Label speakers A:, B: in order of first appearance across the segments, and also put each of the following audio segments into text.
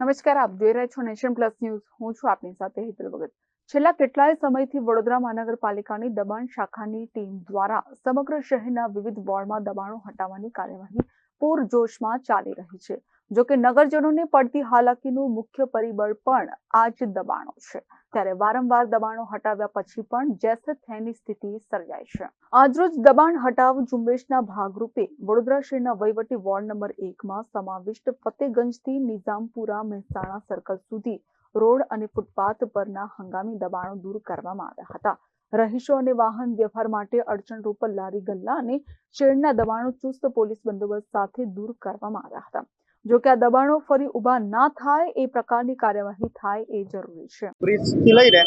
A: નમસ્કાર, આપ જોઈ રહ્યા છો નેશન પ્લસ ન્યૂઝ. હું છું આપની સાથે હેતલ ભગત. છેલ્લા કેટલાય સમયથી વડોદરા મહાનગરપાલિકાની દબાણ શાખાની ટીમ દ્વારા સમગ્ર શહેરના વિવિધ વોર્ડમાં દબાણો હટાવવાની કાર્યવાહી પૂરજોશમાં ચાલી રહી છે. જો કે નગરજનોને પડતી હાલાકીનું મુખ્ય પરિબળ પણ આ જ દબાણો છે. ત્યારે વારંવાર દબાણો હટાવ્યા પછી પણ જેસે થેની સ્થિતિ સર્જાય છે. આજરોજ દબાણ હટાવ ઝુંબેશના ભાગરૂપે વડોદરા શહેરના વહીવટી વોર્ડ નંબર એકમાં સમાવિષ્ટ ફતેગંજથી નિઝામપુરા મહેસાણા સર્કલ સુધી રોડ અને ફૂટપાથ પરના હંગામી દબાણો દૂર કરવામાં આવ્યા હતા. રહીશો અને વાહન વ્યવહાર માટે અડચણરૂપ લારી ગલ્લા અને શેડના દબાણો ચુસ્ત પોલીસ બંદોબસ્ત સાથે દૂર કરવામાં આવ્યા હતા. જો કે આ દબાણો ફરી ઊભા ના થાય એ પ્રકારની કાર્યવાહી થાય એ જરૂરી છે.
B: બ્રિજથી લઈને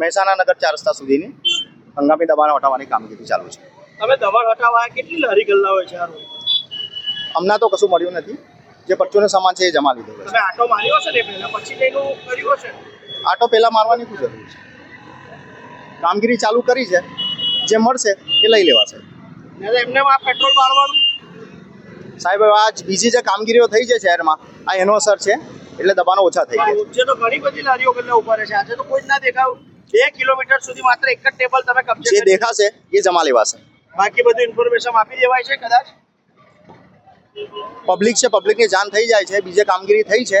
B: મહેસાણા નગર ચાર રસ્તા સુધીની હંગામી દબાણ હટાવવાની કામગીરી ચાલુ છે.
C: તમે દબાણ હટાવવા કેટલી લારી ગલ્લા હોય છે
B: હમણાં તો કશું મળ્યું નથી. જે પરચુનો સામાન છે એ જમા લીધો છે.
C: તમે આટો માર્યો છે ને પહેલા? પછી તેનું કર્યું હશે?
B: આટો પહેલા મારવાની શું જરૂર છે. કામગીરી ચાલુ કરી છે. જે મળશે એ લઈ લેવાશે.
C: એમને આ પેટ્રોલ મારવાનું
B: સાહેબ આ બીજી જે કામગીરીઓ થઈ છે શહેરમાં આ એનો અસર છે એટલે દબાણો ઓછા થઈ ગયા છે.
C: તો ઘણી બધી લારીઓ ગલ્લા ઊભા રહે છે. આજે તો કોઈ જ ના દેખાવ. બે કિલોમીટર સુધી માત્ર એક જ ટેબલ તમે કબજે
B: જે દેખાશે એ જમા લેવાશે
C: બાકી બધું ઇન્ફોર્મેશન આપી દેવાય છે કદાચ.
B: પબ્લિક છે પબ્લિકની જાણ થઈ જાય છે બીજે કામગીરી થઈ છે.